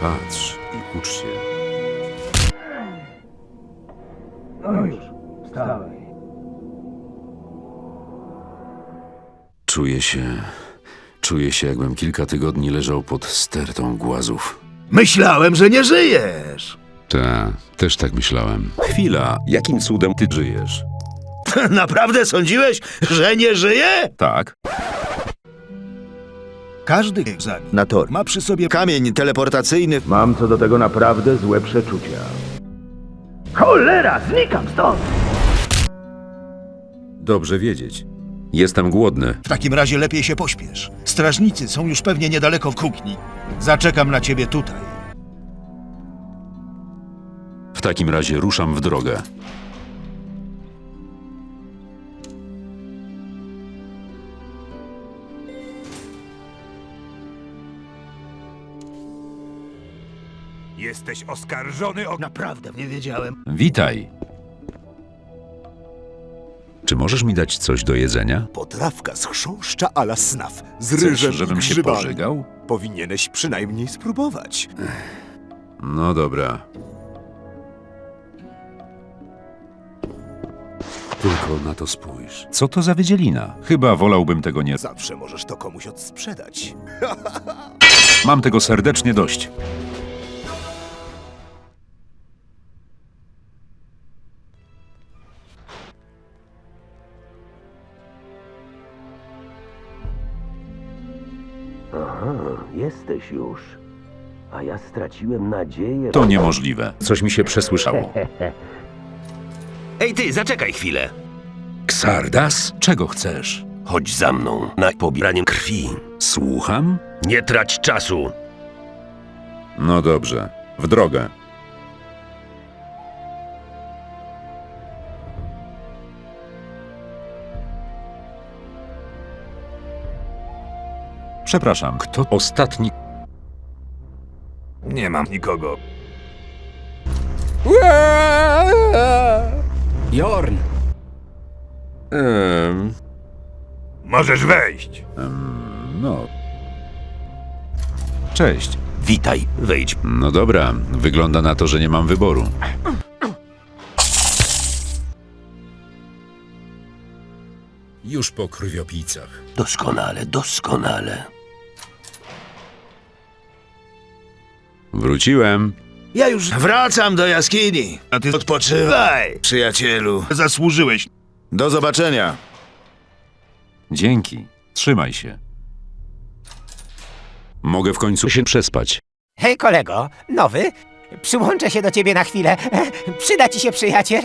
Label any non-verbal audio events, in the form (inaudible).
Patrz i ucz się. No już, wstawaj. Czuję się... Czuję się, jakbym kilka tygodni leżał pod stertą głazów. Myślałem, że nie żyjesz. Ta, też tak myślałem. Chwila, jakim cudem ty żyjesz? (laughs) Naprawdę sądziłeś, że nie żyję? Tak. Każdy egzaminator ma przy sobie kamień teleportacyjny. Mam co do tego naprawdę złe przeczucia. Cholera, znikam stąd! Dobrze wiedzieć. Jestem głodny. W takim razie lepiej się pośpiesz. Strażnicy są już pewnie niedaleko w kuchni. Zaczekam na ciebie tutaj. W takim razie ruszam w drogę. Jesteś oskarżony o... Naprawdę nie wiedziałem. Witaj. Czy możesz mi dać coś do jedzenia? Potrawka z chrząszcza ala snaf, z Chcesz, ryżem żebym i się grzybami. pożygał? Powinieneś przynajmniej spróbować. No dobra. Tylko na to spójrz. Co to za wydzielina? Chyba wolałbym tego nie... Zawsze możesz to komuś odsprzedać. Mam tego serdecznie dość. Jesteś już. A ja straciłem nadzieję. To niemożliwe. Coś mi się przesłyszało. (laughs) Ej ty, zaczekaj chwilę. Ksardas? Czego chcesz? Chodź za mną na pobieranie krwi. Słucham? Nie trać czasu. No dobrze. W drogę. Przepraszam, kto ostatni? Nie mam nikogo. Jorn! Ehm, Możesz wejść. no. Cześć. Witaj, wejdź. No dobra, wygląda na to, że nie mam wyboru. Już po krwiopijcach. Doskonale, doskonale. Wróciłem. Ja już wracam do jaskini. A ty odpoczywaj, przyjacielu. Zasłużyłeś. Do zobaczenia. Dzięki. Trzymaj się. Mogę w końcu się przespać. Hej kolego, nowy? Przyłączę się do ciebie na chwilę. Przyda ci się przyjaciel?